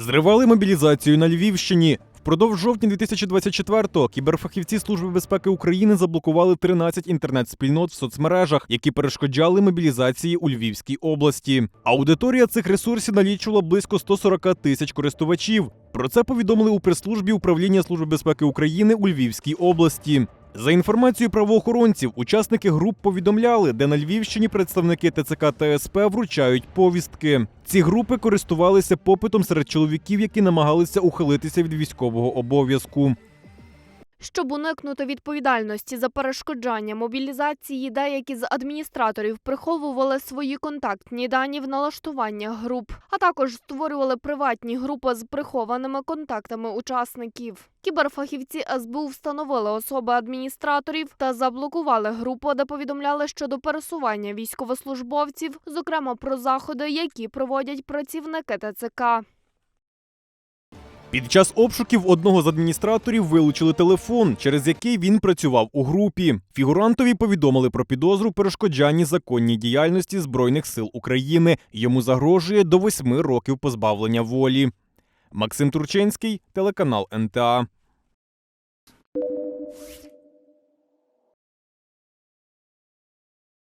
Зривали мобілізацію на Львівщині. Впродовж жовтня 2024-го кіберфахівці Служби безпеки України заблокували 13 інтернет-спільнот в соцмережах, які перешкоджали мобілізації у Львівській області. Аудиторія цих ресурсів налічувала близько 140 тисяч користувачів. Про це повідомили у прес-службі управління Служби безпеки України у Львівській області. За інформацією правоохоронців, учасники груп повідомляли, де на Львівщині представники ТЦК та СП вручають повістки. Ці групи користувалися попитом серед чоловіків, які намагалися ухилитися від військового обов'язку. Щоб уникнути відповідальності за перешкоджання мобілізації, деякі з адміністраторів приховували свої контактні дані в налаштування груп, а також створювали приватні групи з прихованими контактами учасників. Кіберфахівці СБУ встановили особи адміністраторів та заблокували групу, де повідомляли щодо пересування військовослужбовців, зокрема про заходи, які проводять працівники ТЦК. Під час обшуків одного з адміністраторів вилучили телефон, через який він працював у групі. Фігурантові повідомили про підозру перешкоджанні законній діяльності Збройних сил України. Йому загрожує до восьми років позбавлення волі. Максим Турчинський, телеканал НТА.